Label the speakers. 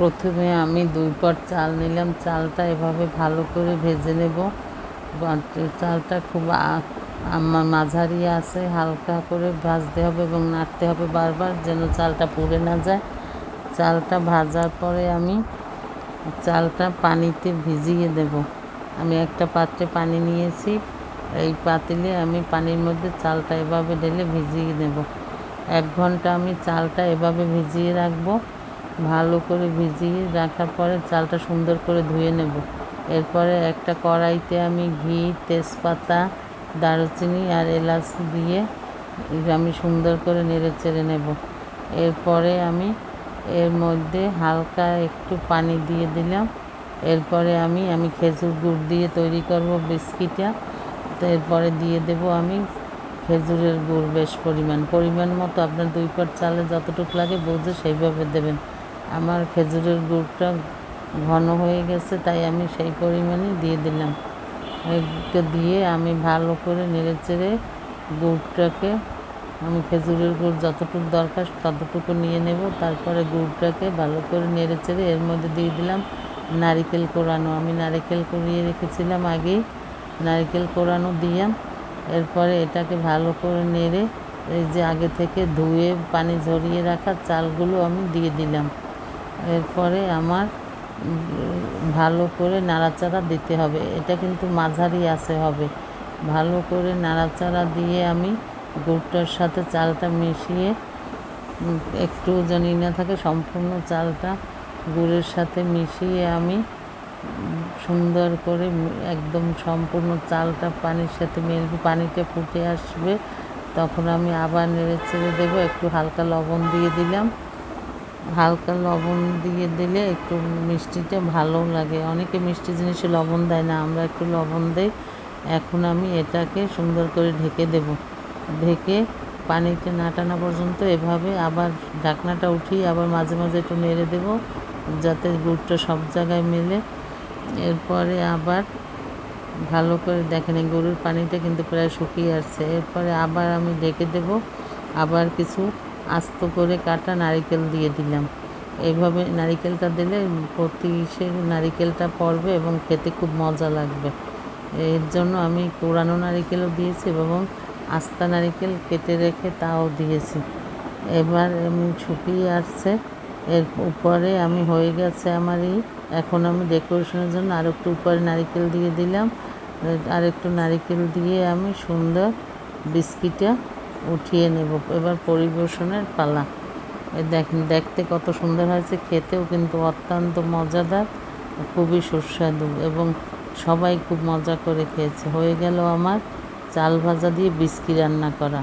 Speaker 1: প্রথমে আমি দুই পট চাল নিলাম। চালটা এভাবে ভালো করে ভেজে নেব। চালটা খুব আমার মাঝারি আছে। হালকা করে ভাজতে হবে এবং নাড়তে হবে বারবার যেন চালটা পুড়ে না যায়। চালটা ভাজার পরে আমি চালটা পানিতে ভিজিয়ে দেব। আমি একটা পাত্রে পানি নিয়েছি। এই পাতিলে আমি পানির মধ্যে চালটা এভাবে ঢেলে ভিজিয়ে দেব। এক ঘণ্টা আমি চালটা এভাবে ভিজিয়ে রাখব। ভালো করে ভিজিয়ে রাখার পরে চালটা সুন্দর করে ধুয়ে নেব। এরপরে একটা কড়াইতে আমি ঘি, তেজপাতা, দারুচিনি আর এলাচ দিয়ে আমি সুন্দর করে নেড়ে চেড়ে নেব। এরপরে আমি এর মধ্যে হালকা একটু পানি দিয়ে দিলাম। এরপরে আমি আমি খেজুর গুড় দিয়ে তৈরি করব বিস্কিটটা। তো এরপরে দিয়ে দেব আমি খেজুরের গুড় বেশ পরিমাণ। পরিমাণ মতো আপনার দুই পট চালে যতটুকু লাগে বুঝে সেইভাবে দেবেন। আমার খেজুরের গুড়টা ঘন হয়ে গেছে, তাই আমি সেই পরিমাণে দিয়ে দিলাম। এটা দিয়ে আমি ভালো করে নেড়ে চেড়ে গুড়টাকে, আমি খেজুরের গুড় যতটুকু দরকার ততটুকু নিয়ে নেব। তারপরে গুড়টাকে ভালো করে নেড়ে চেড়ে এর মধ্যে দিয়ে দিলাম নারিকেল কোরানো। আমি নারিকেল কুড়িয়ে রেখেছিলাম আগেই, নারিকেল কোরানো দিলাম এরপরে এটাকে ভালো করে নেড়ে, এই যে আগে থেকে ধুয়ে পানি ঝরিয়ে রাখা চালগুলো আমি দিয়ে দিলাম। এরপরে আমার ভালো করে নাড়াচাড়া দিতে হবে। এটা কিন্তু মাঝারি আছে, হবে। ভালো করে নাড়াচাড়া দিয়ে আমি গুড়টার সাথে চালটা মিশিয়ে একটু জানি না থাকে, সম্পূর্ণ চালটা গুড়ের সাথে মিশিয়ে আমি সুন্দর করে একদম সম্পূর্ণ চালটা পানির সাথে মেলবে পানিটা ফুটে আসবে, তখন আমি আবার নেড়ে চেড়ে দেবো। একটু হালকা লবণ দিয়ে দিলাম। হালকা লবণ দিয়ে দিলে একটু মিষ্টিটা ভালো লাগে। অনেকে মিষ্টি জিনিসে লবণ দেয় না, আমরা একটু লবণ দেই। এখন আমি এটাকে সুন্দর করে ঢেকে দেব। ঢেকে পানিতে না টানা পর্যন্ত এভাবে আবার ঢাকনাটা উঠিয়ে আবার মাঝে মাঝে একটু নেড়ে দেব, যাতে গুড়টা সব জায়গায় মেলে। এরপরে আবার ভালো করে দেখেন, এই গরুর পানিটা কিন্তু প্রায় শুকিয়ে আসছে। এরপরে আবার আমি ঢেকে দেব। আবার কিছু আস্ত করে কাটা নারিকেল দিয়ে দিলাম। এইভাবে নারিকেলটা দিলে প্রতি সে নারিকেলটা পড়বে এবং খেতে খুব মজা লাগবে। এর জন্য আমি কোরানো নারিকেলও দিয়েছি এবং আস্তা নারিকেল কেটে রেখে তাও দিয়েছি। এবার আমি শুকিয়ে আসছে। এর উপরে আমি হয়ে গেছে আমার এই, এখন আমি ডেকোরেশনের জন্য আর একটু উপরে নারিকেল দিয়ে দিলাম। আর একটু নারিকেল দিয়ে আমি সুন্দর বিস্কিটটা উঠিয়ে নেব। এবার পরিবেশনের পালা। দেখেন, দেখতে কত সুন্দর হয়েছে, খেতেও কিন্তু অত্যন্ত মজাদার, খুবই সুস্বাদু এবং সবাই খুব মজা করে খেয়েছে। হয়ে গেল আমার চাল ভাজা দিয়ে বিস্কি রান্না করা।